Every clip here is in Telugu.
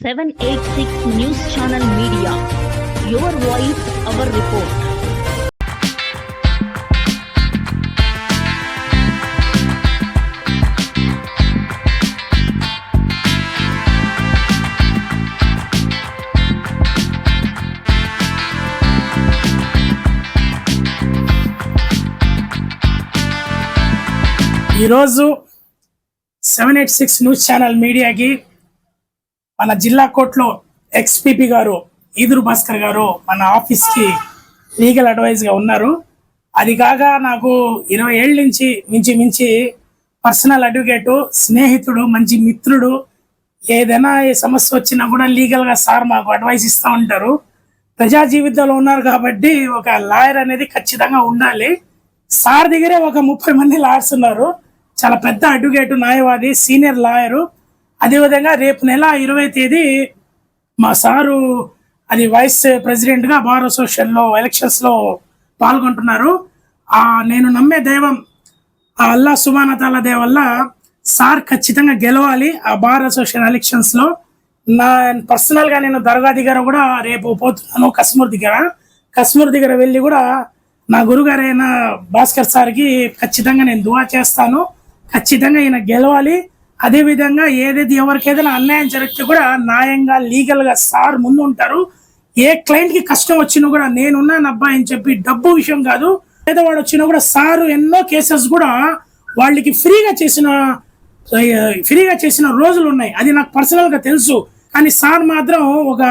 786 news channel media your voice our report ఈరోజు seven eight six news channel మీడియాకి మన జిల్లా కోర్టులో ఎక్స్పీపీ గారు ఈదురు భాస్కర్ గారు మన ఆఫీస్కి లీగల్ అడ్వైజ్గా ఉన్నారు. అది కాక నాకు ఇరవై ఏళ్ళ నుంచి మించి మించి పర్సనల్ అడ్వకేటు స్నేహితుడు మంచి మిత్రుడు ఏదైనా ఏ సమస్య వచ్చినా కూడా లీగల్గా సార్ మాకు అడ్వైస్ ఇస్తూ ఉంటారు. ప్రజా జీవితంలో ఉన్నారు కాబట్టి ఒక లాయర్ అనేది ఖచ్చితంగా ఉండాలి. సార్ దగ్గరే ఒక ముప్పై మంది లాయర్స్ ఉన్నారు. చాలా పెద్ద అడ్వకేటు న్యాయవాది సీనియర్ లాయరు. అదేవిధంగా రేపు నెల ఇరవై తేదీ మా సారు అది వైస్ ప్రెసిడెంట్గా బార్ అసోసియేషన్లో ఎలక్షన్స్లో పాల్గొంటున్నారు. నేను నమ్మే దైవం ఆ అల్లా సుమానతాల దేవల్ల సార్ ఖచ్చితంగా గెలవాలి ఆ బార్ అసోసియేషన్ ఎలక్షన్స్లో. నా పర్సనల్గా నేను దర్గా దగ్గర కూడా రేపు పోతున్నాను కశ్మూర్ దగ్గర. కశ్మూర్ దగ్గర వెళ్ళి కూడా నా గురుగారైన భాస్కర్ సార్కి ఖచ్చితంగా నేను దువా చేస్తాను. ఖచ్చితంగా ఈయన గెలవాలి. అదేవిధంగా ఏదైతే ఎవరికి ఏదైనా అన్యాయం జరిగితే కూడా న్యాయంగా లీగల్గా సార్ ముందు ఉంటారు. ఏ క్లయింట్కి కష్టం వచ్చినా కూడా నేనున్నాను అబ్బాయి అని చెప్పి డబ్బు విషయం కాదు. పేదవాడు వచ్చినా కూడా సారు ఎన్నో కేసెస్ కూడా వాళ్ళకి ఫ్రీగా చేసిన ఫ్రీగా చేసిన రోజులు ఉన్నాయి. అది నాకు పర్సనల్గా తెలుసు. కానీ సార్ మాత్రం ఒక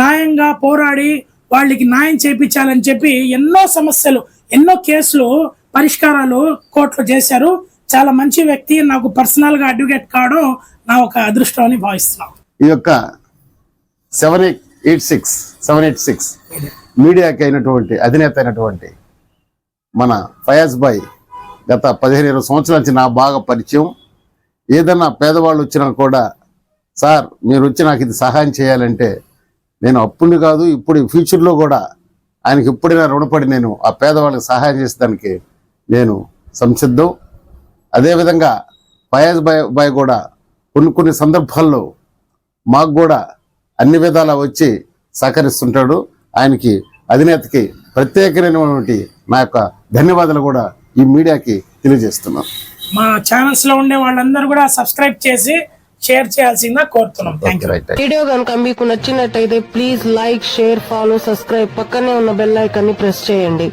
న్యాయంగా పోరాడి వాళ్ళకి న్యాయం చేయించాలని చెప్పి ఎన్నో సమస్యలు ఎన్నో కేసులు పరిష్కారాలు కోర్టులో చేశారు. చాలా మంచి వ్యక్తి నాకు పర్సనల్గా అడ్వకేట్ కావడం నా ఒక అదృష్టం అని భావిస్తున్నాను ఈ యొక్క seven eight six seven eight six మీడియాకి అయినటువంటి అధినేత అయినటువంటి మన ఫయాజ్ బాయ్ గత పదిహేను ఇరవై సంవత్సరాల నుంచి నా బాగా పరిచయం. ఏదన్నా పేదవాళ్ళు వచ్చినా కూడా సార్ మీరు వచ్చి నాకు ఇది సహాయం చేయాలంటే నేను అప్పుని కాదు ఇప్పుడు ఫ్యూచర్లో కూడా ఆయనకి ఎప్పుడైనా రుణపడి నేను ఆ పేదవాళ్ళకి సహాయం చేసేదానికి నేను సంసిద్ధం. అదేవిధంగా ఫయాజ్ బాయ్ బాయ్ కూడా కొన్ని కొన్ని సందర్భాల్లో మాకు కూడా అన్ని విధాలా వచ్చి సహకరిస్తుంటాడు. ఆయనకి అధినేతకి ప్రత్యేకమైనటువంటి నా యొక్క ధన్యవాదాలు కూడా ఈ మీడియాకి తెలియజేస్తున్నాను మా ఛానల్స్లో ఉండే వాళ్ళందరూ కూడా సబ్స్క్రైబ్ చేసి షేర్ చేయాల్సిందిగా కోరుతున్నాం. థ్యాంక్ యూ రైట్ వీడియో కనుక మీకు నచ్చినట్టయితే please like share follow subscribe పక్కనే ఉన్న బెల్ ఐకాన్ని ప్రెస్ చేయండి.